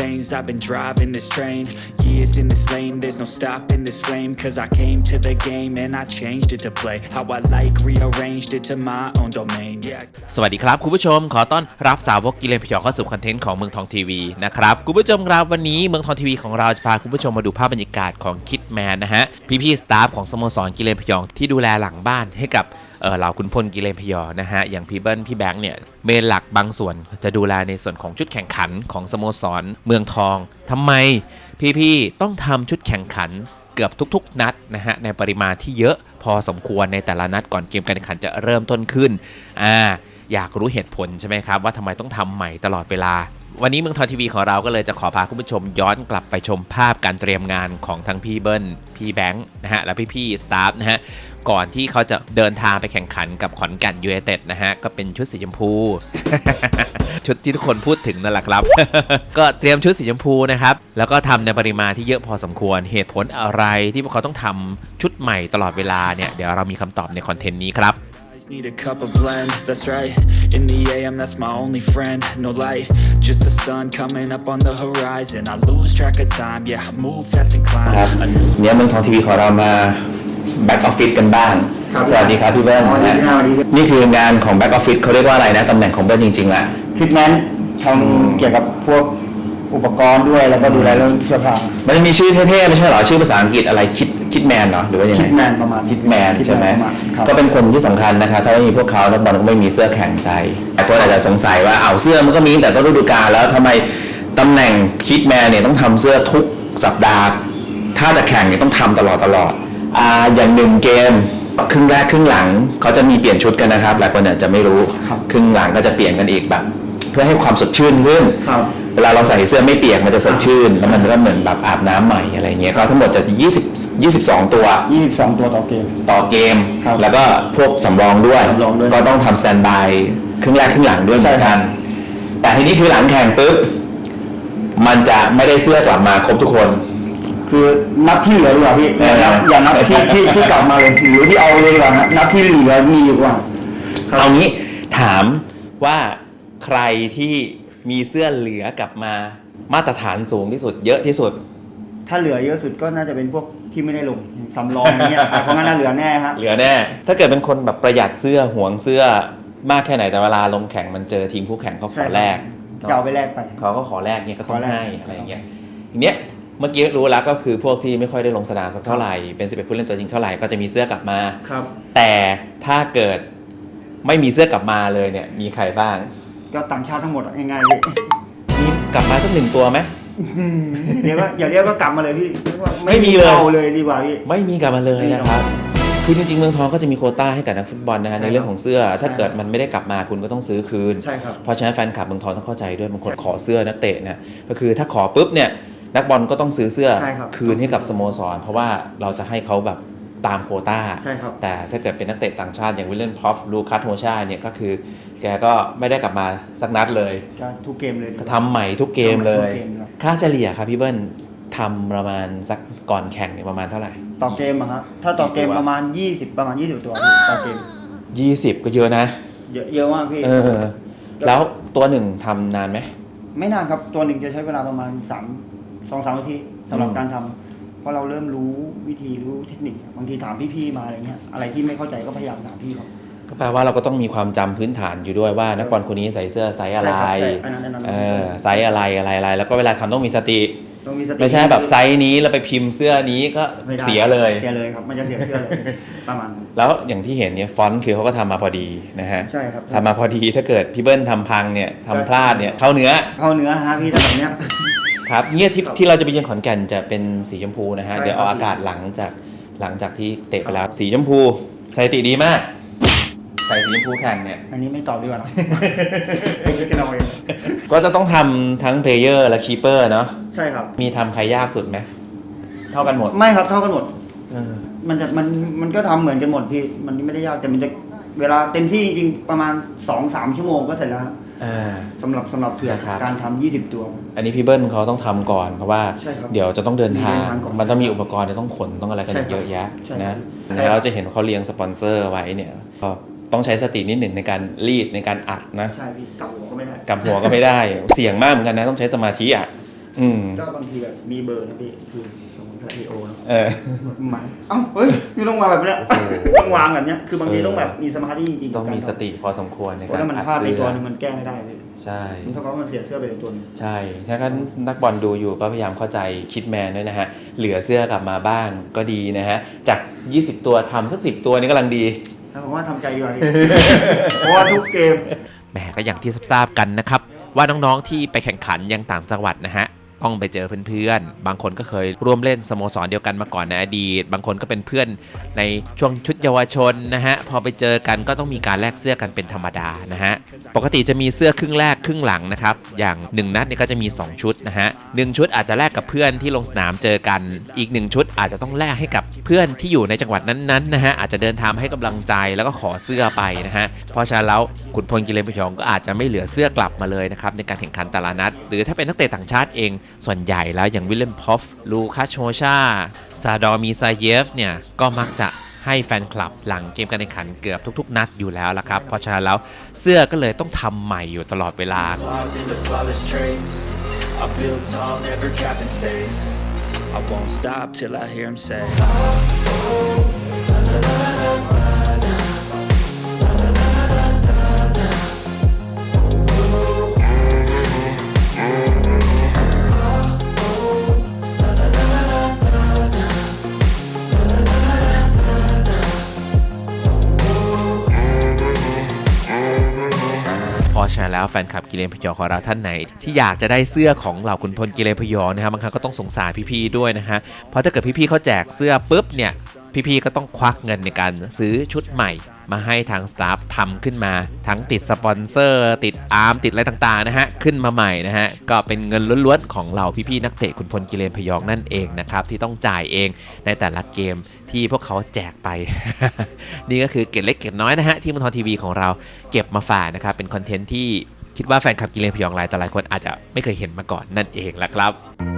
veins. I've been driving this train. Years in this lane, there's no stopping this flame. Cause I came to the game and I changed it to play. How I like, rearranged it to my own domain. Yeah. สวัสดีครับคุณผู้ชมขอต้อนรับสาวกกิเลนพยองเข้าสู่คอนเทนต์ของเมืองทองทีวีนะครับคุณผู้ชมครับวันนี้เมืองทองทีวีของเราจะพาคุณผู้ชมมาดูภาพบรรยากาศของคิดแมนนะฮะพี่ๆสตาฟของสโมสรกิเลนพยองที่ดูแลหลังบ้านให้กับ เออเหล่าขุนพลกิเลนพยอนะฮะอย่างพี่เบิ้ลพี่แบงค์เนี่ยเมนหลักบางส่วนจะดูแลในส่วนของชุดแข่งขันของสโมสรเมืองทองทำไมพี่ๆต้องทำชุดแข่งขันเกือบทุกๆ นัดนะฮะในปริมาณที่เยอะพอสมควรในแต่ละนัดก่อนเกมการแข่งขันจะเริ่มต้นขึ้นอ่าอยากรู้เหตุผลใช่ไหมครับว่าทำไมต้องทำใหม่ตลอดเวลา วันนี้เมืองทองทีวีของเราก็เลยจะขอพาคุณผู้ชมย้อนกลับไปชมภาพการเตรียมงานของทั้งพี่เบิ้ล พี่แบงค์นะฮะ และพี่ๆสตาฟนะฮะ ก่อนที่เขาจะเดินทางไปแข่งขันกับขอนแก่นยูไนเต็ดนะฮะ ก็เป็นชุดสีชมพู ชุดที่ทุกคนพูดถึงนั่นแหละครับ ก็เตรียมชุดสีชมพูนะครับ แล้วก็ทำในปริมาณที่เยอะพอสมควร เหตุผลอะไรที่พวกเขาต้องทำชุดใหม่ตลอดเวลาเนี่ย เดี๋ยวเรามีคำตอบในคอนเทนต์นี้ครับ Eyes Need a cup of blend, that's right. In the AM, that's my only friend. No light, just the sun coming up on the horizon. I lose track of time, yeah, I move fast and ครับ climb. A new เนี่ยเมืองทองทีวีของเรามาแบ็กออฟฟิศกันบ้าง ครับสวัสดีครับพี่เบิ้ลสวัสดีนะครับสวัสดีครับ นี่คืองานของแบ็กออฟฟิศเขาเรียกว่าอะไรนะ ตำแหน่งของเบิ้ลจริงๆแหละคิดแมนทำเกี่ยวกับพวกอุปกรณ์ด้วยแล้วก็ดูแลเรื่องเสื้อผ้ามันจะมีชื่อเท่ๆ ไม่ใช่เหรอ ชื่อภาษาอังกฤษอะไรคิด คิดแมนเหรอหรือว่ายังไง Kitman ประมาณคิดแมนใช่ไหม Kitman ประมาณครับ ก็เป็นคนที่สำคัญนะครับถ้าไม่มีพวกเขานักบอลก็ไม่มีเสื้อแข่งใจแต่คนอาจจะสงสัยว่าเอาวเสื้อมันก็มีแต่ต้นฤดูกาลแล้วทำไมตำแหน่งคิดแมนเนี่ยต้องทำเสื้อทุกสัปดาห์ ถ้าจะแข่งเนี่ยต้องทำตลอดตลอดอ่าอย่างหนึ่งเกมครึ่งแรกครึ่งหลังเขาจะมีเปลี่ยนชุดกันนะครับหลายคนอาจจะไม่รู้ครับครึ่งหลังก็จะเปลี่ยนกันอีกแบบ เพื่อให้ความสดชื่นขึ้นครับ เวลาเราใส่เสื้อไม่เปียกมันจะสดชื่น แล้วมันก็เหมือนแบบอาบน้ำใหม่อะไรเงี้ยก็ทั้งหมดจะ 20 22 ตัว 22 ตัวต่อเกม ต่อเกมครับแล้วก็พวกสำรองด้วยสำรองด้วย ก็ต้องทำสแตนบายครึ่งแรกครึ่งหลังด้วยเหมือนกันใช่ครับแต่ทีนี้คือหลังแข่งปุ๊บมันจะไม่ได้เสื้อกลับมาครบทุกคน คือนับที่เหลือดีกว่าพี่เอออย่านับอย่านับที่ที่ที่กลับมาเลยหรือที่เอาเลยดีกว่านะนับที่เหลือมีดีกว่าเอางี้ถามว่าใครที่ มีเสื้อเหลือกลับมามาตรฐานสูงที่สุดเยอะที่สุด ถ้าเหลือเยอะสุดก็น่าจะเป็นพวกที่ไม่ได้ลงสำรองอย่างเงี้ยแต่เพราะงั้นน่าเหลือแน่ครับเหลือแน่ ถ้าเกิดเป็นคนแบบประหยัดเสื้อห่วงเสื้อมากแค่ไหนแต่เวลาลงแข่งมันเจอทีมคู่แข่งเขาขใช่อครับแลกจะเอาไปแลกไปเขาก็ขอแลกเนี่ยก็ต้องขอแลกให้อะไรอย่างเงี้ยทีเนี้ยเมื่อกี้รู้แล้วก็คือพวกที่ไม่ค่อยได้ลงสนามสักเท่าไหร่เป็นสิบเอ็ดผู้เล่นตัวจริงเท่าไหร่ก็จะมีเสื้อกลับมาครับ แต่ถ้าเกิดไม่มีเสื้อกลับมาเลยเนี่ยมีใครบ้าง ก็ต่างชาติทั้งหมดอะง่ายๆพี่มีกลับมาสักหนึ่งตัวไหม เรียกว่าอย่าเรียกว่ากลับมาเลยพี่เรียกว่าไม่มีเลย อาเลยดีกว่าพี่ ไม่มีกลับมาเลยนะครับ คือจริงๆเมืองทองก็จะมีโควต้าให้กับนักฟุตบอลนะฮะใช่ในเรื่องของเสื้อ ถ้าใช่เกิดมันไม่ได้กลับมาคุณก็ต้องซื้อคืน ใช่ครับ เพราะฉะนั้นแฟนคลับเมืองทองต้องเข้าใจด้วยบางคนขอเสื้อนักเตะเนี่ยก็คือถ้าขอปุ๊บเนี่ยนักบอลก็ต้องซื้อเสื้อใช่ครับ คืนให้กับสโมสร เพราะว่าเราจะให้เขาแบบ ตามโควต้าใช่ครับแต่ถ้าเกิดเป็นนักเตะต่างชาติอย่างวิลเลนพอฟลูคัสโฮชาเนี่ยก็คือ แกก็ไม่ได้กลับมาสักนัดเลยก็ทุกเกมเลยดีกก็ว่าทำใหม่ทุกเกมเลยทุกเกมครับค่าเฉลี่ยครับพี่เบิ้ลทำประมาณสักก่อนแข่งเนี่ยประมาณเท่าไหร่ ต่อเกมอะฮะถ้าต่อเกมกี่ตัวประมาณ 20 ประมาณ 20 ตัวพี่ต่อเกม 20 ก็เยอะนะ เยอะเยอะมากพี่เออแล้วตัวหนึ่งทำนานไหม ไม่นานครับตัวหนึ่งจะใช้เวลาประมาณ3 2 3นาทีสำหรับอืมการทำเพ ราะเราเริ่มรู้วิธีรู้เทคนิคบางทีถามพี่ๆมาอะไรเงี้ยอะไรที่ไม่เข้าใจก็พยายามถามพี่เขาก็แปลว่าเราก็ต้องมีความจำพื้นฐานอยู่ด้วยว่านักบอลคนนี้ใส่เสื้อไซส์อะไรใช่ครับใช่อันนั้นอันนั้นเออไซส์อะไรอะไรอะไรแล้วก็เวลาทำต้องมีสติต้องมีสติไม่ใช่แบบไซส์นี้แล้วไปพิมพ์เสื้อนี้ก็ไม่ได้เสียเลยเสียเลยครับมันจะเสียเสื้อเลยประมาณนั้นแล้วอย่างที่เห็นเนี่ยฟอนต์คือเขาก็ทำมาพอดีนะฮะใช่ครับทำมาพอดีถ้าเกิดพี่เบิ้ลทำพังเนี่ยทำพลาดเนี่ยเข้าเนื้อเข้าเนื้อนะฮะพี่ถ้าแบบเนี้ย ครับเนี่ยที่ที่เราจะไปเยือนขอนแก่นจะเป็นสีชมพูนะฮะ ใช่ครับ เดี๋ยวเอาอากาศหลังจากหลังจากที่เตะไปแล้ว สีชมพูสถิติดีมาก ใส่สีชมพูแข่งเนี่ย อันนี้ไม่ตอบดีกว่าเนอะไปคิดกันเอาเองก็จะต้องทำทั้งเพลเยอร์และคีเปอร์เนาะ ใช่ครับ มีทำใครยากสุดไหม เท่ากันหมดไม่ครับเท่ากันหมด เออมันจะมันมันก็ทำเหมือนกันหมดพี่ มันไม่ได้ยากแต่มันจะเวลาเต็มที่จริงๆประมาณ2อสามชั่วโมงก็เสร็จแล้วครับ อ่า สำหรับสำหรับเผื่อครับ การทำยี่สิบตัว อันนี้พี่เบิ้ลเขาต้องทำก่อน เพราะว่าใช่ครับเดี๋ยวจะต้องเดินทางมีเดินทางก่อนมันต้องมีอุปกรณ์ต้องขนต้องอะไรกันใช่ครับเยอะแยะใช่นะใช่แล้วเราจะเห็นว่าเขาเรียงสปอนเซอร์ไว้เนี่ยก็ต้องใช้สตินิดหนึ่งในการรีดในการอัดนะใช่พี่กลับหัวก็ไม่ได้กลับหัวก็ไม่ได้ เสี่ยงมากเหมือนกันนะต้องใช้สมาธิอะอืม ก็บางทีแบบมีเบอร์นะพี่คือ สมมติถ้าทีโอเนอะเออมาเอ้าเฮ้ยนี่ต้องวางแบบเนี้ยต้องวางแบบเนี้ยคือบางทีต้องแบบมีสมาธิจริงๆต้องมีสติพอสมควรในเพการราะถ้ามันอัดพลาดไปเสื้ตัวอนึงมันแก้ไม่ได้เลยใช่มันเท่ากับว่ามันเสียเสื้อไปในตัวนึงใช่ถ้างั้นนักบอลดูอยู่ก็พยายามเข้าใจคิดแมนด้วยนะฮะเหลือเสื้อกลับมาบ้างก็ดีนะฮะจาก 20 ตัวทำสัก 10 ตัวนี่กำลังดีถ้าผมว่าทำใจดีกว่าพี่เพราะว่าทุกเกมแหมก็อย่างที่ทราบกันนะครับว่าน้องๆที่ไปแข่งขันยังต่างจังหวัดนะฮะ ต้องไปเจอเพื่อนๆ บางคนก็เคยร่วมเล่นสโมสรเดียวกันมาก่อนในอดีต บางคนก็เป็นเพื่อนในช่วงชุดเยาวชนนะฮะ พอไปเจอกันก็ต้องมีการแลกเสื้อกันเป็นธรรมดานะฮะ ปกติจะมีเสื้อครึ่งแรกครึ่งหลังนะครับ อย่าง 1 นัดเนี่ยก็จะมี 2 ชุดนะฮะหนึ่งชุดอาจจะแลกกับเพื่อนที่ลงสนามเจอกัน อีก 1 ชุดอาจจะต้องแลกให้กับเพื่อนที่อยู่ในจังหวัดนั้นๆนะฮะ อาจจะเดินทางให้กำลังใจแล้วก็ขอเสื้อไปนะฮะ เพราะฉะนั้นแล้วขุนพลกิเลนพยองก็อาจจะไม่เหลือเสื้อกลับมาเลยนะครับในการแข่งขันแต่ละนัด หรือถ้าเป็นนักเตะต่างชาติเองส่วนใหญ่แล้วอย่างวิลเลมพอฟลูคาโชชาซาดอมีซาเยฟเนี่ย ก็มักจะให้แฟนคลับหลังเกมการแข่งขันเกือบทุก ๆ นัดอยู่แล้วละครับ เพราะฉะนั้นแล้วเสื้อก็เลยต้องทำใหม่อยู่ตลอดเวลา I won't stop till I hear him say. แล้วแฟนคลับกิเลนพยอของเราท่านไหน ที่อยากจะได้เสื้อของเหล่าขุนพลกิเลนพยอนะครับบางครั้งก็ต้องสงสารพี่ๆด้วยนะฮะเพราะถ้าเกิดพี่ๆเขาแจกเสื้อปุ๊บเนี่ยพี่ๆก็ต้องควักเงินในการซื้อชุดใหม่ มาให้ทางสตาฟทำขึ้นมา ทั้งติดสปอนเซอร์ ติดอาร์มติดอะไรต่างๆนะฮะขึ้นมาใหม่นะฮะก็เป็นเงินล้วนๆของเราพี่ๆนักเตะขุนพลกิเลนพยองนั่นเองนะครับที่ต้องจ่ายเองในแต่ละเกมที่พวกเขาแจกไป นี่ก็คือเกร็ดเล็กเกร็ดน้อยนะฮะที่มณฑลทีวีของเราเก็บมาฝากนะครับเป็นคอนเทนต์ที่คิดว่าแฟนคลับกิเลนพยองหลายต่อหลายคนอาจจะไม่เคยเห็นมาก่อนนั่นเองละครับ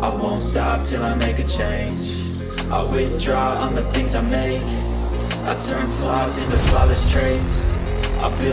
I won't stop till I make a change. I withdraw on the things I make. I turn flaws into flawless traits. I build